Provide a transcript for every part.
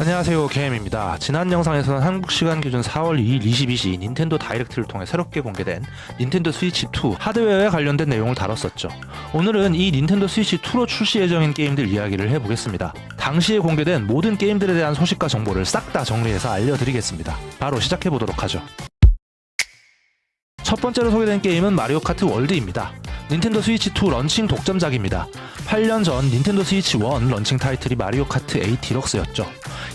안녕하세요 개엠입니다. 지난 영상에서는 한국 시간 기준 4월 2일 22시 닌텐도 다이렉트를 통해 새롭게 공개된 닌텐도 스위치 2 하드웨어에 관련된 내용을 다뤘었죠. 오늘은 이 닌텐도 스위치 2로 출시 예정인 게임들 이야기를 해보겠습니다. 당시에 공개된 모든 게임들에 대한 소식과 정보를 싹 다 정리해서 알려드리겠습니다. 바로 시작해보도록 하죠. 첫 번째로 소개된 게임은 마리오 카트 월드입니다. 닌텐도 스위치 2 런칭 독점작입니다. 8년 전 닌텐도 스위치 1 런칭 타이틀이 마리오 카트 8 디럭스였죠.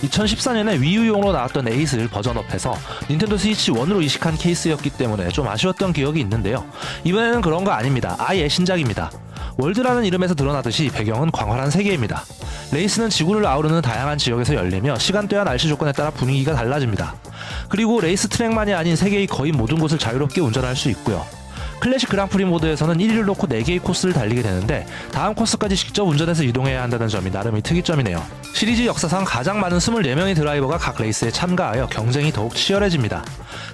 2014년에 위유용으로 나왔던 에이스를 버전업해서 닌텐도 스위치 1으로 이식한 케이스였기 때문에 좀 아쉬웠던 기억이 있는데요. 이번에는 그런 거 아닙니다. 아예 신작입니다. 월드라는 이름에서 드러나듯이 배경은 광활한 세계입니다. 레이스는 지구를 아우르는 다양한 지역에서 열리며 시간대와 날씨 조건에 따라 분위기가 달라집니다. 그리고 레이스 트랙만이 아닌 세계의 거의 모든 곳을 자유롭게 운전할 수 있고요. 클래식 그랑프리 모드에서는 1위를 놓고 4개의 코스를 달리게 되는데 다음 코스까지 직접 운전해서 이동해야 한다는 점이 나름의 특이점이네요. 시리즈 역사상 가장 많은 24명의 드라이버가 각 레이스에 참가하여 경쟁이 더욱 치열해집니다.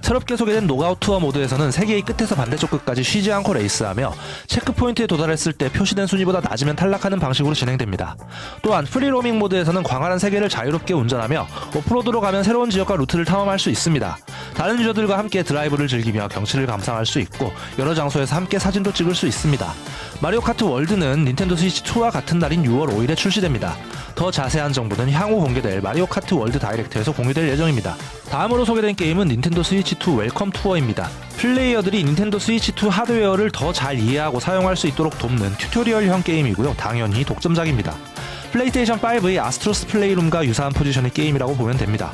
새롭게 소개된 노가웃 투어 모드에서는 세계의 끝에서 반대쪽 끝까지 쉬지 않고 레이스하며 체크포인트에 도달했을 때 표시된 순위보다 낮으면 탈락하는 방식으로 진행됩니다. 또한 프리로밍 모드에서는 광활한 세계를 자유롭게 운전하며 오프로드로 가면 새로운 지역과 루트를 탐험할 수 있습니다. 다른 유저들과 함께 드라이브를 즐기며 경치를 감상할 수 있고 여러 장소에서 함께 사진도 찍을 수 있습니다. 마리오 카트 월드는 닌텐도 스위치 2와 같은 날인 6월 5일에 출시됩니다. 더 자세한 정보는 향후 공개될 마리오 카트 월드 다이렉트에서 공유될 예정입니다. 다음으로 소개된 게임은 닌텐도 스위치 2 웰컴 투어입니다. 플레이어들이 닌텐도 스위치 2 하드웨어를 더 잘 이해하고 사용할 수 있도록 돕는 튜토리얼형 게임이고요. 당연히 독점작입니다. 플레이스테이션 5의 아스트로스 플레이룸과 유사한 포지션의 게임이라고 보면 됩니다.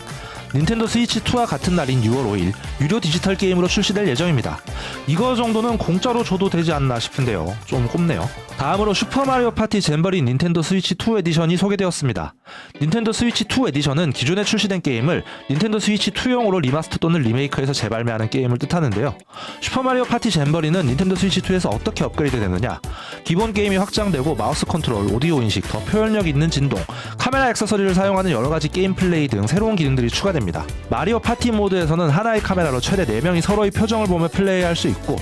닌텐도 스위치 2와 같은 날인 6월 5일 유료 디지털 게임으로 출시될 예정입니다. 이거 정도는 공짜로 줘도 되지 않나 싶은데요. 좀 꼽네요. 다음으로 슈퍼마리오 파티 잼버리 닌텐도 스위치 2 에디션이 소개되었습니다. 닌텐도 스위치 2 에디션은 기존에 출시된 게임을 닌텐도 스위치 2용으로 리마스터 또는 리메이크해서 재발매하는 게임을 뜻하는데요. 슈퍼마리오 파티 잼버리는 닌텐도 스위치 2에서 어떻게 업그레이드 되느냐? 기본 게임이 확장되고 마우스 컨트롤, 오디오 인식, 더 표현력 있는 진동, 카메라 액세서리를 사용하는 여러 가지 게임 플레이 등 새로운 기능들이 추가됩니다. 마리오 파티 모드에서는 하나의 카메라로 최대 4명이 서로의 표정을 보며 플레이할 수 있고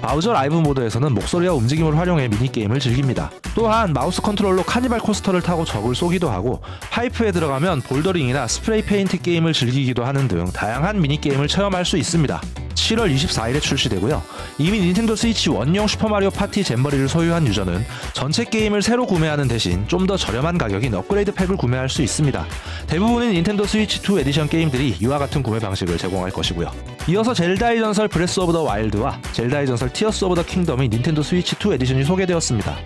바우저 라이브 모드에서는 목소리와 움직임을 활용해 미니게임을 즐깁니다. 또한 마우스 컨트롤로 카니발 코스터를 타고 적을 쏘기도 하고 파이프에 들어가면 볼더링이나 스프레이 페인트 게임을 즐기기도 하는 등 다양한 미니게임을 체험할 수 있습니다. 7월 24일에 출시되고요. 이미 닌텐도 스위치 원용 슈퍼마리오 파티 잼버리를 소유한 유저는 전체 게임을 새로 구매하는 대신 좀 더 저렴한 가격인 업그레이드 팩을 구매할 수 있습니다. 대부분의 닌텐도 스위치 2 에디션 게임 들이 이와 같은 구매 방식을 제공할 것이고요. 이어서 젤다의 전설 브레스 오브 더 와일드와 젤다의 전설 티어스 오브 더 킹덤의 닌텐도 스위치 2 에디션이 소개되었습니다.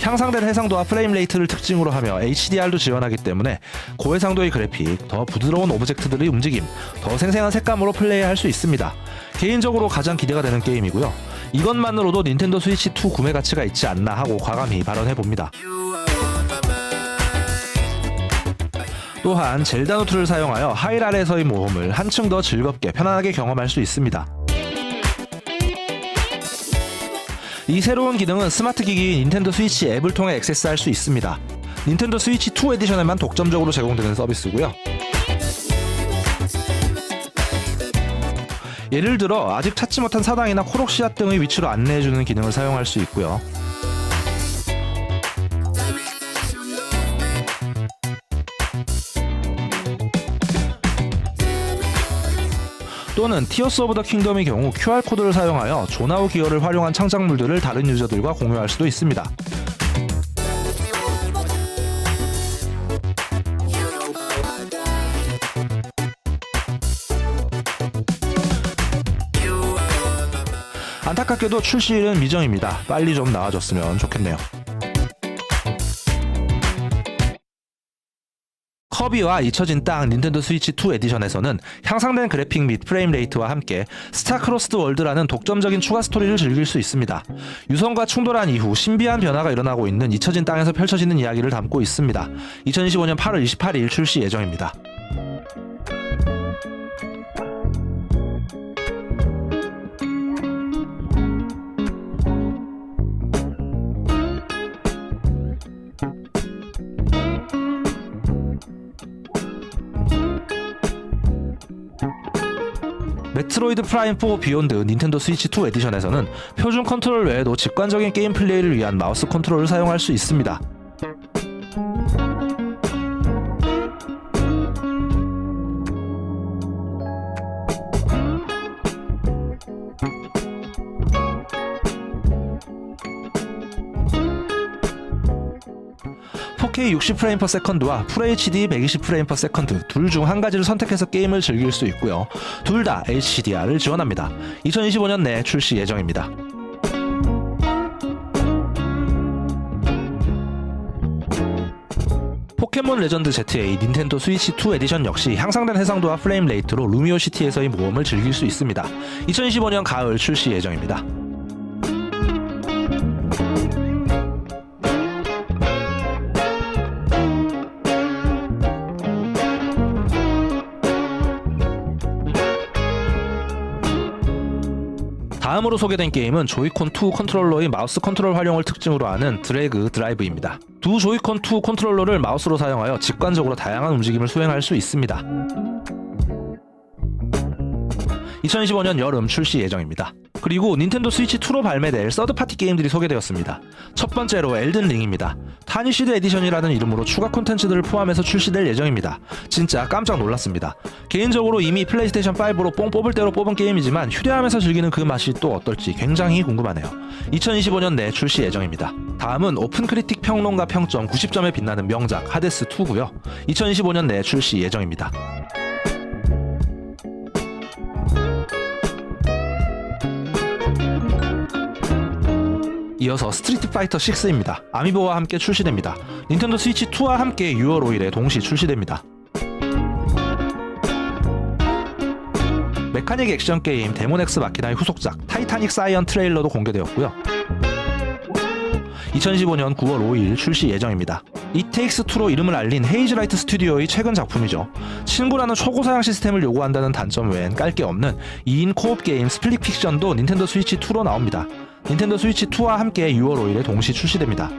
향상된 해상도와 프레임 레이트를 특징으로 하며 HDR도 지원하기 때문에 고해상도의 그래픽, 더 부드러운 오브젝트들의 움직임, 더 생생한 색감으로 플레이할 수 있습니다. 개인적으로 가장 기대가 되는 게임이고요. 이것만으로도 닌텐도 스위치 2 구매 가치가 있지 않나 하고 과감히 발언해 봅니다. 또한 젤다 노트를 사용하여 하일 아래에서의 모험을 한층 더 즐겁게 편안하게 경험할 수 있습니다. 이 새로운 기능은 스마트 기기인 닌텐도 스위치 앱을 통해 액세스할 수 있습니다. 닌텐도 스위치 2 에디션에만 독점적으로 제공되는 서비스고요. 예를 들어 아직 찾지 못한 사당이나 코록 씨앗 등의 위치로 안내해주는 기능을 사용할 수 있고요. 또는 티어스 오브 더 킹덤의 경우 QR코드를 사용하여 조나우 기어를 활용한 창작물들을 다른 유저들과 공유할 수도 있습니다. 안타깝게도 출시일은 미정입니다. 빨리 좀 나와줬으면 좋겠네요. 커비와 잊혀진 땅 닌텐도 스위치 2 에디션에서는 향상된 그래픽 및 프레임 레이트와 함께 스타크로스드 월드라는 독점적인 추가 스토리를 즐길 수 있습니다. 유성과 충돌한 이후 신비한 변화가 일어나고 있는 잊혀진 땅에서 펼쳐지는 이야기를 담고 있습니다. 2025년 8월 28일 출시 예정입니다. 메트로이드 프라임 4 비욘드 닌텐도 스위치 2 에디션에서는 표준 컨트롤 외에도 직관적인 게임 플레이를 위한 마우스 컨트롤을 사용할 수 있습니다. 4K 60프레임 per second와 FHD 120프레임 per second 둘중 한 가지를 선택해서 게임을 즐길 수 있고요. 둘 다 HDR을 지원합니다. 2025년 내 출시 예정입니다. 포켓몬 레전드 ZA 닌텐도 스위치 2 에디션 역시 향상된 해상도와 프레임 레이트로 루미오 시티에서의 모험을 즐길 수 있습니다. 2025년 가을 출시 예정입니다. 다음으로 소개된 게임은 조이콘 2 컨트롤러의 마우스 컨트롤 활용을 특징으로 하는 드래그 드라이브입니다. 두 조이콘 2 컨트롤러를 마우스로 사용하여 직관적으로 다양한 움직임을 수행할 수 있습니다. 2025년 여름 출시 예정입니다. 그리고 닌텐도 스위치 2로 발매될 서드파티 게임들이 소개되었습니다. 첫 번째로 엘든 링입니다. 타니시드 에디션이라는 이름으로 추가 콘텐츠들을 포함해서 출시될 예정입니다. 진짜 깜짝 놀랐습니다. 개인적으로 이미 플레이스테이션 5로 뽕 뽑을 대로 뽑은 게임이지만 휴대하면서 즐기는 그 맛이 또 어떨지 굉장히 궁금하네요. 2025년 내 출시 예정입니다. 다음은 오픈 크리틱 평론가 평점 90점에 빛나는 명작 하데스 2고요. 2025년 내 출시 예정입니다. 이어서 스트리트 파이터 6입니다. 아미보와 함께 출시됩니다. 닌텐도 스위치 2와 함께 6월 5일에 동시 출시됩니다. 메카닉 액션 게임 데모넥스 마키나의 후속작 타이타닉 사이언 트레일러도 공개되었고요. 2015년 9월 5일 출시 예정입니다. 이테익스2로 이름을 알린 헤이즈라이트 스튜디오의 최근 작품이죠. 친구라는 초고 사양 시스템을 요구한다는 단점 외엔 깔 게 없는 2인 코업 게임 스플릿 픽션도 닌텐도 스위치 2로 나옵니다. 닌텐도 스위치 2와 함께 6월 5일에 동시 출시됩니다.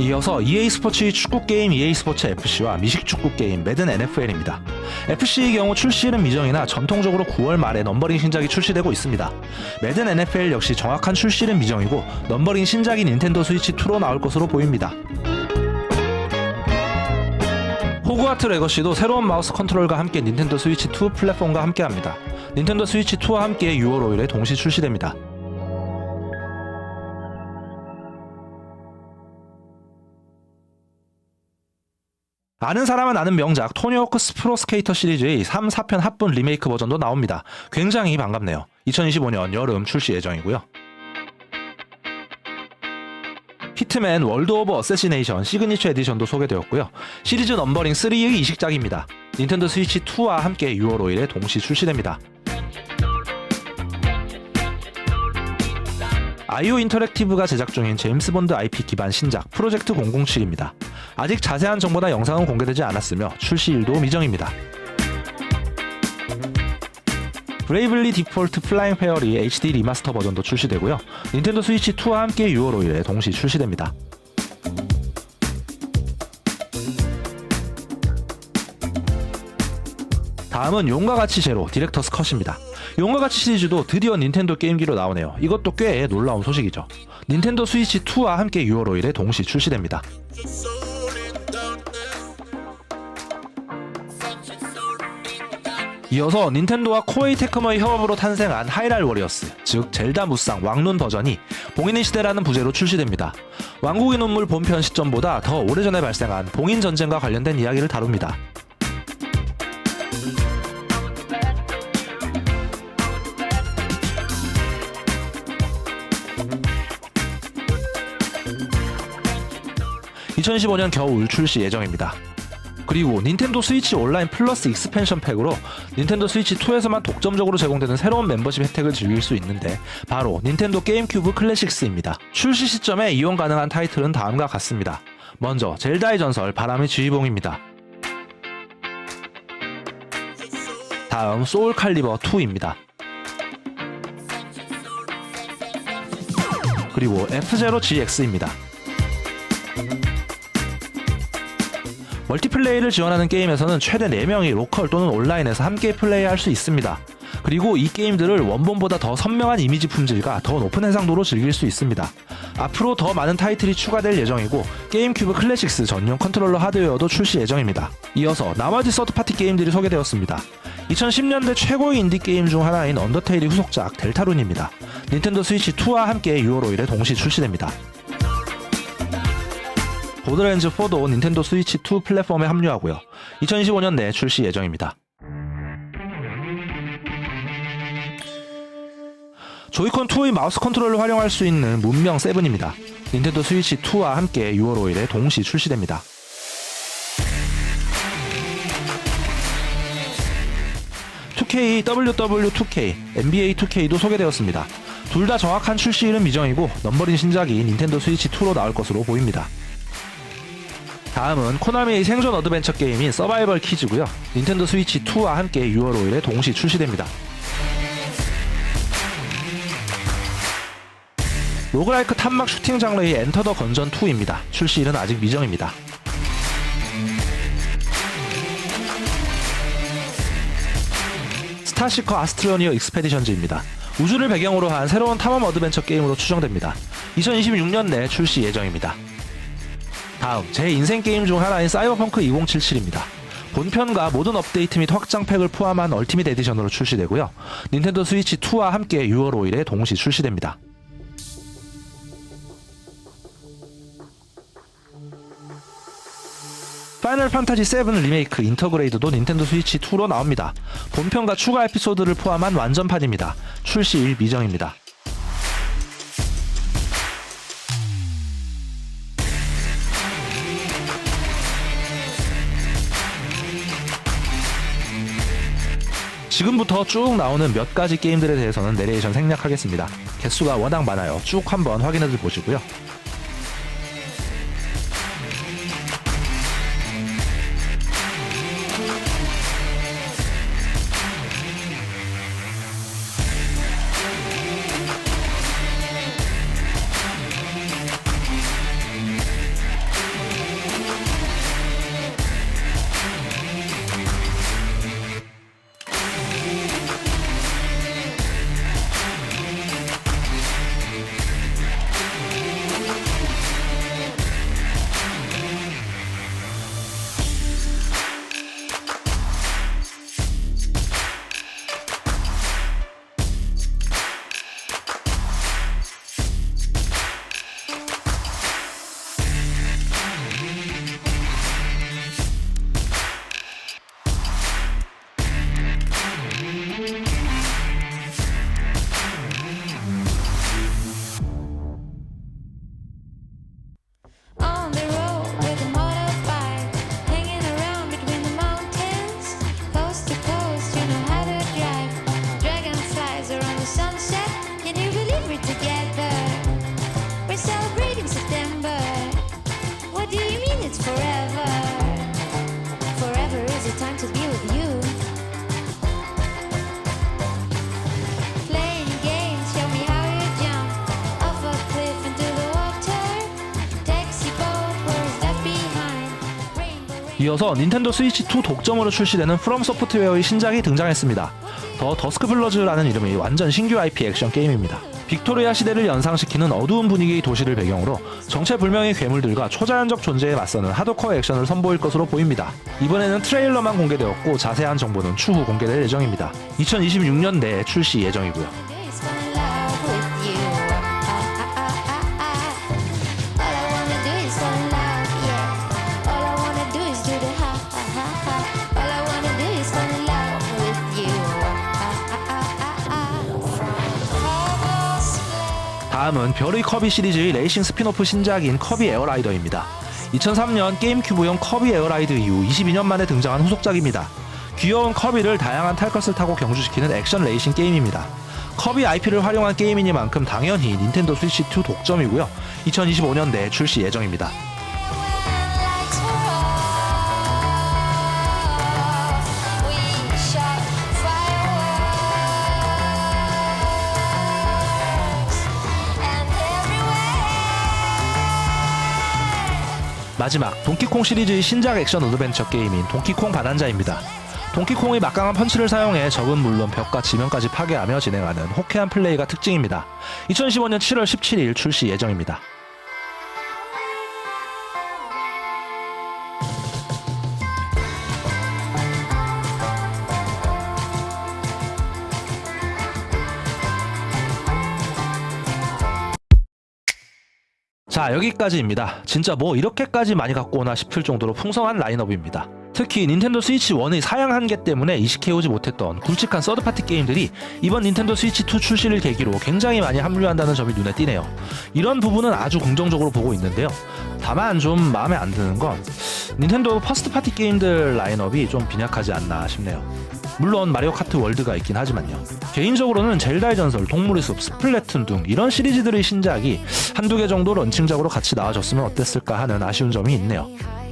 이어서 EA 스포츠의 축구 게임 EA 스포츠 FC와 미식 축구 게임 매든 NFL입니다. FC의 경우 출시일은 미정이나 전통적으로 9월 말에 넘버링 신작이 출시되고 있습니다. 매든 NFL 역시 정확한 출시일은 미정이고 넘버링 신작이 닌텐도 스위치 2로 나올 것으로 보입니다. 호그와트 레거시도 새로운 마우스 컨트롤과 함께 닌텐도 스위치 2 플랫폼과 함께합니다. 닌텐도 스위치 2와 함께 6월 5일에 동시 출시됩니다. 아는 사람은 아는 명작 토니 호크스 프로스케이터 시리즈의 3, 4편 합본 리메이크 버전도 나옵니다. 굉장히 반갑네요. 2025년 여름 출시 예정이고요. 히트맨 월드 오브 어세시네이션 시그니처 에디션도 소개되었고요. 시리즈 넘버링 3의 이식작입니다. 닌텐도 스위치 2와 함께 6월 5일에 동시 출시됩니다. 아이오 인터랙티브가 제작 중인 제임스 본드 IP 기반 신작 프로젝트 007입니다. 아직 자세한 정보나 영상은 공개되지 않았으며 출시일도 미정입니다. 브레이블리 디폴트 플라잉 페어리 HD 리마스터 버전도 출시되고요. 닌텐도 스위치 2와 함께 6월 5일에 동시 출시됩니다. 다음은 용과 같이 제로 디렉터스 컷입니다. 용과 같이 시리즈도 드디어 닌텐도 게임기로 나오네요. 이것도 꽤 놀라운 소식이죠. 닌텐도 스위치 2와 함께 6월 5일에 동시 출시됩니다. 이어서 닌텐도와 코에이 테크모의 협업으로 탄생한 하이랄 워리어스, 즉 젤다 무쌍 왕룬 버전이 봉인의 시대라는 부제로 출시됩니다. 왕국의 눈물 본편 시점보다 더 오래전에 발생한 봉인 전쟁과 관련된 이야기를 다룹니다. (2015년) 겨울 출시 예정입니다. 그리고 닌텐도 스위치 온라인 플러스 익스펜션 팩으로 닌텐도 스위치 2에서만 독점적으로 제공되는 새로운 멤버십 혜택을 즐길 수 있는데 바로 닌텐도 게임큐브 클래식스입니다. 출시 시점에 이용 가능한 타이틀은 다음과 같습니다. 먼저 젤다의 전설 바람의 지휘봉입니다. 다음 소울 칼리버 2입니다. 그리고 F0GX입니다. 멀티플레이를 지원하는 게임에서는 최대 4명이 로컬 또는 온라인에서 함께 플레이할 수 있습니다. 그리고 이 게임들을 원본보다 더 선명한 이미지 품질과 더 높은 해상도로 즐길 수 있습니다. 앞으로 더 많은 타이틀이 추가될 예정이고 게임큐브 클래식스 전용 컨트롤러 하드웨어도 출시 예정입니다. 이어서 나머지 서드파티 게임들이 소개되었습니다. 2010년대 최고의 인디 게임 중 하나인 언더테일의 후속작 델타룬입니다. 닌텐도 스위치 2와 함께 6월 5일에 동시 출시됩니다. 보드랜즈 4도 닌텐도 스위치 2 플랫폼에 합류하고요. 2025년 내 출시 예정입니다. 조이콘 2의 마우스 컨트롤을 활용할 수 있는 문명 7입니다. 닌텐도 스위치 2와 함께 6월 5일에 동시 출시됩니다. (2K) WW2K, NBA 2K도 소개되었습니다. 둘 다 정확한 출시일은 미정이고 넘버린 신작이 닌텐도 스위치 2로 나올 것으로 보입니다. 다음은 코나미의 생존 어드벤처 게임인 서바이벌 키즈고요. 닌텐도 스위치 2와 함께 6월 5일에 동시 출시됩니다. 로그라이크 탐막 슈팅 장르의 엔터 더 건전 2입니다. 출시일은 아직 미정입니다. 스타시커 아스트로니어 익스페디션즈입니다. 우주를 배경으로 한 새로운 탐험 어드벤처 게임으로 추정됩니다. 2026년 내 출시 예정입니다. 다음 제 인생 게임 중 하나인 사이버펑크 2077입니다. 본편과 모든 업데이트 및 확장팩을 포함한 얼티밋 에디션으로 출시되고요. 닌텐도 스위치 2와 함께 6월 5일에 동시 출시됩니다. 파이널 판타지 7 리메이크 인터그레이드도 닌텐도 스위치 2로 나옵니다. 본편과 추가 에피소드를 포함한 완전판입니다. 출시일 미정입니다. 지금부터 쭉 나오는 몇 가지 게임들에 대해서는 내레이션 생략하겠습니다. 개수가 워낙 많아요. 쭉 한번 확인해서 보시고요. 이어서 닌텐도 스위치 2 독점으로 출시되는 프롬 소프트웨어의 신작이 등장했습니다. 더 더스크 블러즈라는 이름의 완전 신규 IP 액션 게임입니다. 빅토리아 시대를 연상시키는 어두운 분위기의 도시를 배경으로 정체불명의 괴물들과 초자연적 존재에 맞서는 하드코어 액션을 선보일 것으로 보입니다. 이번에는 트레일러만 공개되었고 자세한 정보는 추후 공개될 예정입니다. 2026년 내에 출시 예정이고요. 다음은 별의 커비 시리즈의 레이싱 스피노프 신작인 커비 에어라이더입니다. 2003년 게임큐브용 커비 에어라이드 이후 22년 만에 등장한 후속작입니다. 귀여운 커비를 다양한 탈 것을 타고 경주시키는 액션 레이싱 게임입니다. 커비 IP를 활용한 게임이니만큼 당연히 닌텐도 스위치 2 독점이고요. 2025년 내에 출시 예정입니다. 마지막 동키콩 시리즈의 신작 액션 어드벤처 게임인 동키콩 반환자입니다. 동키콩의 막강한 펀치를 사용해 적은 물론 벽과 지면까지 파괴하며 진행하는 호쾌한 플레이가 특징입니다. 2015년 7월 17일 출시 예정입니다. 자, 자 여기까지입니다. 진짜 뭐 이렇게까지 많이 갖고 오나 싶을 정도로 풍성한 라인업입니다. 특히 닌텐도 스위치 1의 사양 한계 때문에 이식해오지 못했던 굵직한 서드파티 게임들이 이번 닌텐도 스위치 2 출시를 계기로 굉장히 많이 합류한다는 점이 눈에 띄네요. 이런 부분은 아주 긍정적으로 보고 있는데요. 다만 좀 마음에 안 드는 건 닌텐도 퍼스트 파티 게임들 라인업이 좀 빈약하지 않나 싶네요. 물론 마리오 카트 월드가 있긴 하지만요. 개인적으로는 젤다의 전설, 동물의 숲, 스플래툰 등 이런 시리즈들의 신작이 한두 개 정도 런칭작으로 같이 나와줬으면 어땠을까 하는 아쉬운 점이 있네요.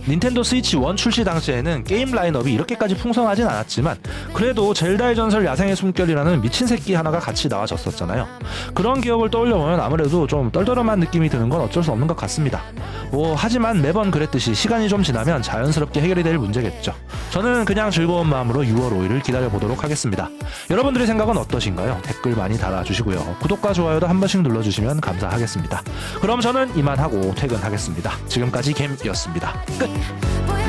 닌텐도 스위치 1 출시 당시에는 게임 라인업이 이렇게까지 풍성하진 않았지만 그래도 젤다의 전설 야생의 숨결이라는 미친 새끼 하나가 같이 나와줬었잖아요. 그런 기억을 떠올려보면 아무래도 좀 떨떠름한 느낌이 드는 건 어쩔 수 없는 것 같습니다. 뭐 하지만 매번 그랬듯이 시간이 좀 지나면 자연스럽게 해결이 될 문제겠죠. 저는 그냥 즐거운 마음으로 6월 5일을 기다려 보도록 하겠습니다. 여러분들의 생각은 어떠신가요? 댓글 많이 달아주시고요. 구독과 좋아요도 한 번씩 눌러주시면 감사하겠습니다. 그럼 저는 이만하고 퇴근하겠습니다. 지금까지 gem이었습니다. 끝! Voy a